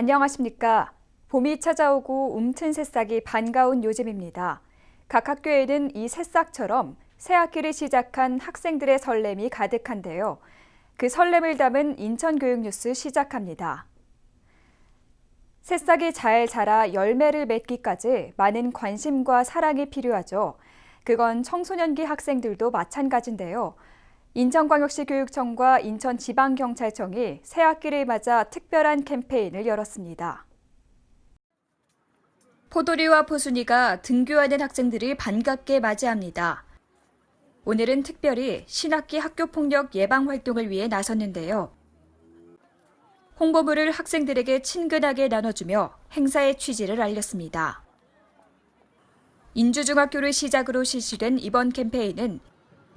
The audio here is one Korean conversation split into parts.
안녕하십니까. 봄이 찾아오고 움튼 새싹이 반가운 요즘입니다. 각 학교에는 이 새싹처럼 새 학기를 시작한 학생들의 설렘이 가득한데요. 그 설렘을 담은 인천교육뉴스 시작합니다. 새싹이 잘 자라 열매를 맺기까지 많은 관심과 사랑이 필요하죠. 그건 청소년기 학생들도 마찬가지인데요. 인천광역시 교육청과 인천지방경찰청이 새 학기를 맞아 특별한 캠페인을 열었습니다. 포도리와 포순이가 등교하는 학생들을 반갑게 맞이합니다. 오늘은 특별히 신학기 학교폭력 예방 활동을 위해 나섰는데요. 홍보물을 학생들에게 친근하게 나눠주며 행사의 취지를 알렸습니다. 인주중학교를 시작으로 실시된 이번 캠페인은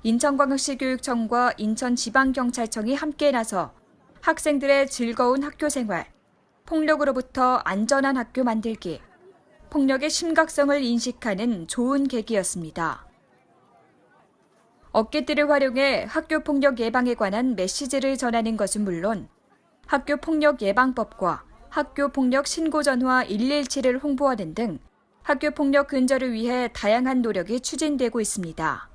인천광역시 교육청과 인천지방경찰청이 함께 나서 학생들의 즐거운 학교 생활, 폭력으로부터 안전한 학교 만들기, 폭력의 심각성을 인식하는 좋은 계기였습니다. 어깨들을 활용해 학교 폭력 예방에 관한 메시지를 전하는 것은 물론 학교 폭력 예방법과 학교 폭력 신고 전화 117을 홍보하는 등 학교 폭력 근절을 위해 다양한 노력이 추진되고 있습니다.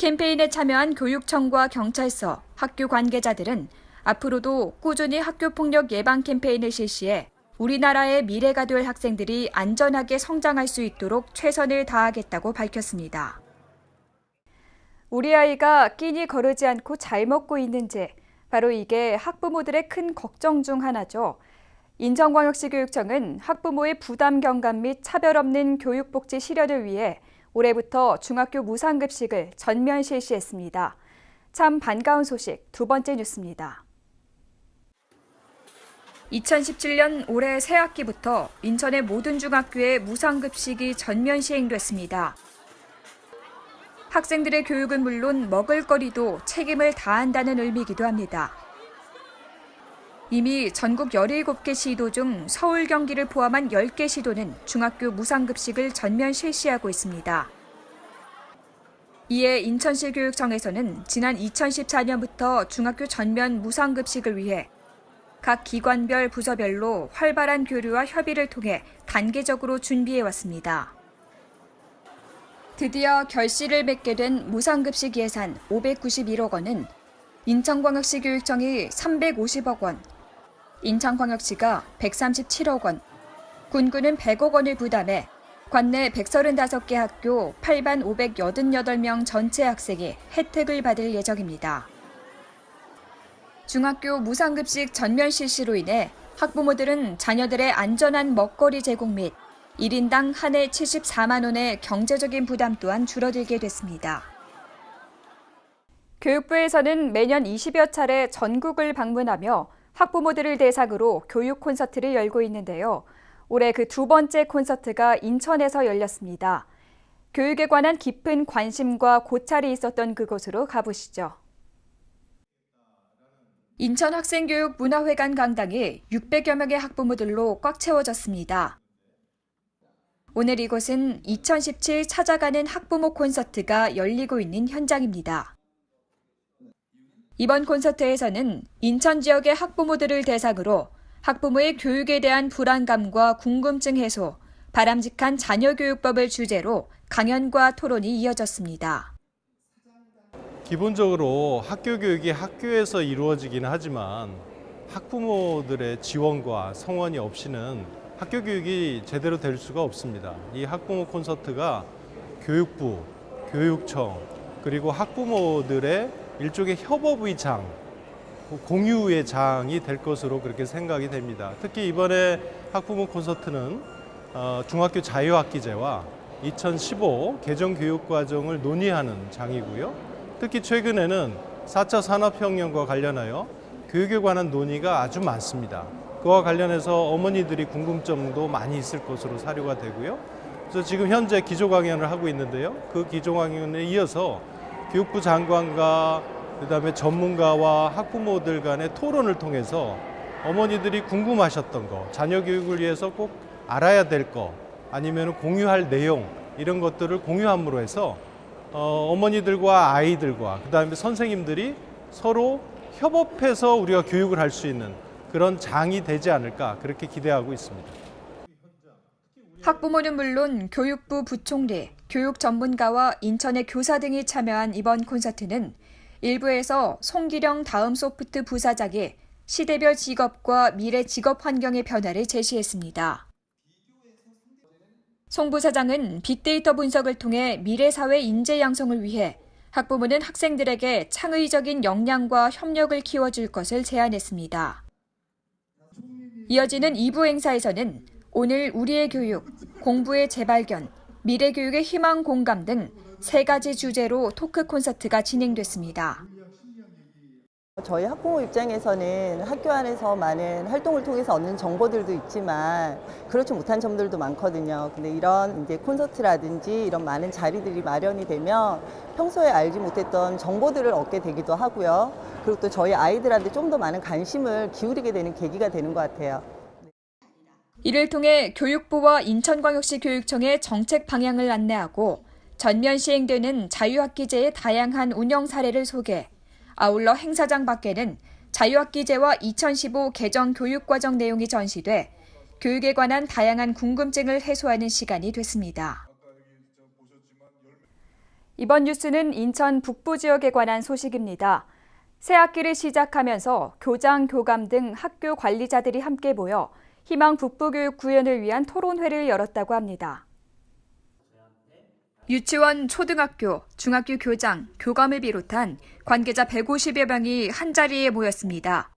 캠페인에 참여한 교육청과 경찰서, 학교 관계자들은 앞으로도 꾸준히 학교 폭력 예방 캠페인을 실시해 우리나라의 미래가 될 학생들이 안전하게 성장할 수 있도록 최선을 다하겠다고 밝혔습니다. 우리 아이가 끼니 거르지 않고 잘 먹고 있는지 바로 이게 학부모들의 큰 걱정 중 하나죠. 인천광역시 교육청은 학부모의 부담 경감 및 차별 없는 교육복지 실현을 위해 올해부터 중학교 무상급식을 전면 실시했습니다. 참 반가운 소식 두 번째 뉴스입니다. 2017년 올해 새 학기부터 인천의 모든 중학교에 무상급식이 전면 시행됐습니다. 학생들의 교육은 물론 먹을거리도 책임을 다한다는 의미이기도 합니다. 이미 전국 17개 시도 중 서울 경기를 포함한 10개 시도는 중학교 무상급식을 전면 실시하고 있습니다. 이에 인천시 교육청에서는 지난 2014년부터 중학교 전면 무상급식을 위해 각 기관별 부서별로 활발한 교류와 협의를 통해 단계적으로 준비해 왔습니다. 드디어 결실을 맺게 된 무상급식 예산 591억 원은 인천광역시 교육청이 350억 원, 인천광역시가 137억 원, 군구는 100억 원을 부담해 관내 135개 학교 8반 588명 전체 학생이 혜택을 받을 예정입니다. 중학교 무상급식 전면 실시로 인해 학부모들은 자녀들의 안전한 먹거리 제공 및 1인당 한 해 74만 원의 경제적인 부담 또한 줄어들게 됐습니다. 교육부에서는 매년 20여 차례 전국을 방문하며 학부모들을 대상으로 교육 콘서트를 열고 있는데요. 올해 그 두 번째 콘서트가 인천에서 열렸습니다. 교육에 관한 깊은 관심과 고찰이 있었던 그곳으로 가보시죠. 인천 학생교육 문화회관 강당이 600여 명의 학부모들로 꽉 채워졌습니다. 오늘 이곳은 2017 찾아가는 학부모 콘서트가 열리고 있는 현장입니다. 이번 콘서트에서는 인천 지역의 학부모들을 대상으로 학부모의 교육에 대한 불안감과 궁금증 해소, 바람직한 자녀 교육법을 주제로 강연과 토론이 이어졌습니다. 기본적으로 학교 교육이 학교에서 이루어지기는 하지만 학부모들의 지원과 성원이 없이는 학교 교육이 제대로 될 수가 없습니다. 이 학부모 콘서트가 교육부, 교육청, 그리고 학부모들의 일종의 협업의 장, 공유의 장이 될 것으로 그렇게 생각이 됩니다. 특히 이번에 학부모 콘서트는 어, 중학교 자유학기제와 2015 개정 교육 과정을 논의하는 장이고요. 특히 최근에는 4차 산업혁명과 관련하여 교육에 관한 논의가 아주 많습니다. 그와 관련해서 어머니들이 궁금점도 많이 있을 것으로 사료가 되고요. 그래서 지금 현재 기조 강연을 하고 있는데요. 그 기조 강연에 이어서 교육부 장관과 그다음에 전문가와 학부모들 간의 토론을 통해서 어머니들이 궁금하셨던 거, 자녀 교육을 위해서 꼭 알아야 될 거, 아니면 공유할 내용 이런 것들을 공유함으로 해서 어, 어머니들과 아이들과 그다음에 선생님들이 서로 협업해서 우리가 교육을 할 수 있는 그런 장이 되지 않을까 그렇게 기대하고 있습니다. 학부모는 물론 교육부 부총리, 교육 전문가와 인천의 교사 등이 참여한 이번 콘서트는 일부에서 송기령 다음 소프트 부사장이 시대별 직업과 미래 직업 환경의 변화를 제시했습니다. 송 부사장은 빅데이터 분석을 통해 미래 사회 인재 양성을 위해 학부모는 학생들에게 창의적인 역량과 협력을 키워줄 것을 제안했습니다. 이어지는 2부 행사에서는 오늘 우리의 교육, 공부의 재발견, 미래 교육의 희망 공감 등 세 가지 주제로 토크 콘서트가 진행됐습니다. 저희 학부모 입장에서는 학교 안에서 많은 활동을 통해서 얻는 정보들도 있지만 그렇지 못한 점들도 많거든요. 근데 이런 이제 콘서트라든지 이런 많은 자리들이 마련이 되면 평소에 알지 못했던 정보들을 얻게 되기도 하고요. 그리고 또 저희 아이들한테 좀 더 많은 관심을 기울이게 되는 계기가 되는 것 같아요. 이를 통해 교육부와 인천광역시 교육청의 정책 방향을 안내하고 전면 시행되는 자유학기제의 다양한 운영 사례를 소개, 아울러 행사장 밖에는 자유학기제와 2015 개정 교육과정 내용이 전시돼 교육에 관한 다양한 궁금증을 해소하는 시간이 됐습니다. 이번 뉴스는 인천 북부 지역에 관한 소식입니다. 새 학기를 시작하면서 교장, 교감 등 학교 관리자들이 함께 모여 희망 북부교육 구현을 위한 토론회를 열었다고 합니다. 유치원, 초등학교, 중학교 교장, 교감을 비롯한 관계자 150여 명이 한자리에 모였습니다.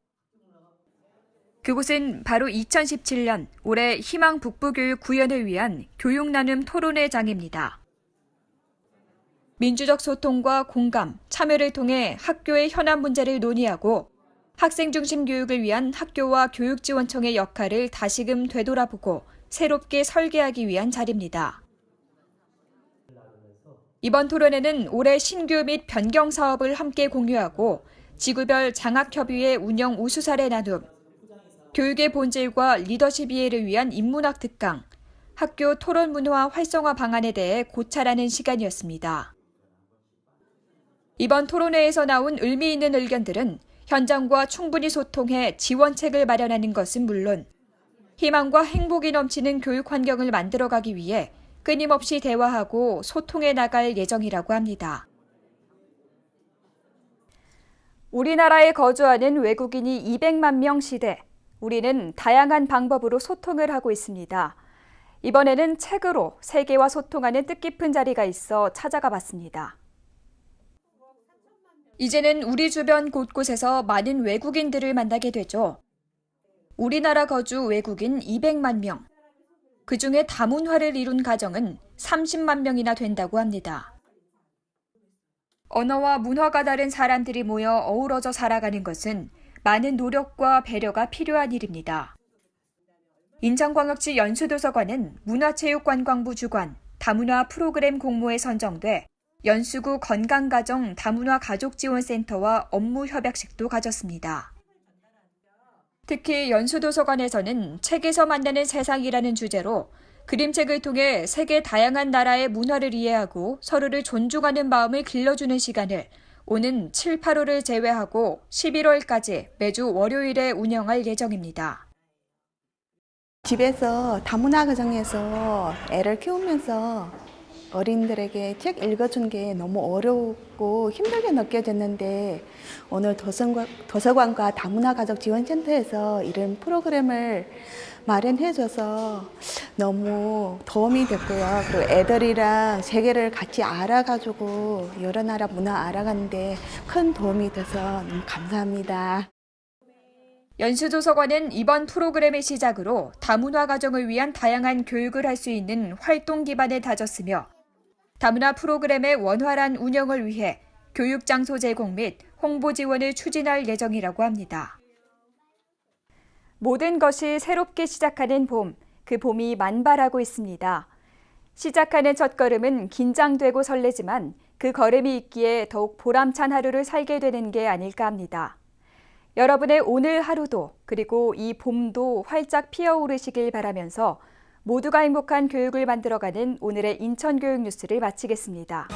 그곳은 바로 2017년 올해 희망 북부교육 구현을 위한 교육 나눔 토론회 장입니다. 민주적 소통과 공감, 참여를 통해 학교의 현안 문제를 논의하고 학생 중심 교육을 위한 학교와 교육지원청의 역할을 다시금 되돌아보고 새롭게 설계하기 위한 자리입니다. 이번 토론회는 올해 신규 및 변경 사업을 함께 공유하고 지구별 장학협의회 운영 우수 사례 나눔, 교육의 본질과 리더십 이해를 위한 인문학 특강, 학교 토론 문화 활성화 방안에 대해 고찰하는 시간이었습니다. 이번 토론회에서 나온 의미 있는 의견들은 현장과 충분히 소통해 지원책을 마련하는 것은 물론 희망과 행복이 넘치는 교육 환경을 만들어가기 위해 끊임없이 대화하고 소통해 나갈 예정이라고 합니다. 우리나라에 거주하는 외국인이 200만 명 시대, 우리는 다양한 방법으로 소통을 하고 있습니다. 이번에는 책으로 세계와 소통하는 뜻깊은 자리가 있어 찾아가 봤습니다. 이제는 우리 주변 곳곳에서 많은 외국인들을 만나게 되죠. 우리나라 거주 외국인 200만 명. 그 중에 다문화를 이룬 가정은 30만 명이나 된다고 합니다. 언어와 문화가 다른 사람들이 모여 어우러져 살아가는 것은 많은 노력과 배려가 필요한 일입니다. 인천광역시 연수도서관은 문화체육관광부 주관 다문화 프로그램 공모에 선정돼 연수구 건강가정 다문화 가족지원센터와 업무 협약식도 가졌습니다. 특히 연수도서관에서는 책에서 만나는 세상이라는 주제로 그림책을 통해 세계 다양한 나라의 문화를 이해하고 서로를 존중하는 마음을 길러주는 시간을 오는 7, 8월을 제외하고 11월까지 매주 월요일에 운영할 예정입니다. 집에서 다문화 가정에서 애를 키우면서 어린들에게 책 읽어준 게 너무 어렵고 힘들게 느껴졌는데 오늘 도서관, 도서관 과 다문화 가족 지원센터에서 이런 프로그램을 마련해줘서 너무 도움이 됐고요. 그리고 애들이랑 세계를 같이 알아가지고 여러 나라 문화 알아가는데 큰 도움이 돼서 너무 감사합니다. 연수도서관은 이번 프로그램의 시작으로 다문화 가정을 위한 다양한 교육을 할 수 있는 활동 기반을 다졌으며 다문화 프로그램의 원활한 운영을 위해 교육 장소 제공 및 홍보 지원을 추진할 예정이라고 합니다. 모든 것이 새롭게 시작하는 봄, 그 봄이 만발하고 있습니다. 시작하는 첫 걸음은 긴장되고 설레지만 그 걸음이 있기에 더욱 보람찬 하루를 살게 되는 게 아닐까 합니다. 여러분의 오늘 하루도 그리고 이 봄도 활짝 피어오르시길 바라면서 모두가 행복한 교육을 만들어가는 오늘의 인천교육 뉴스를 마치겠습니다.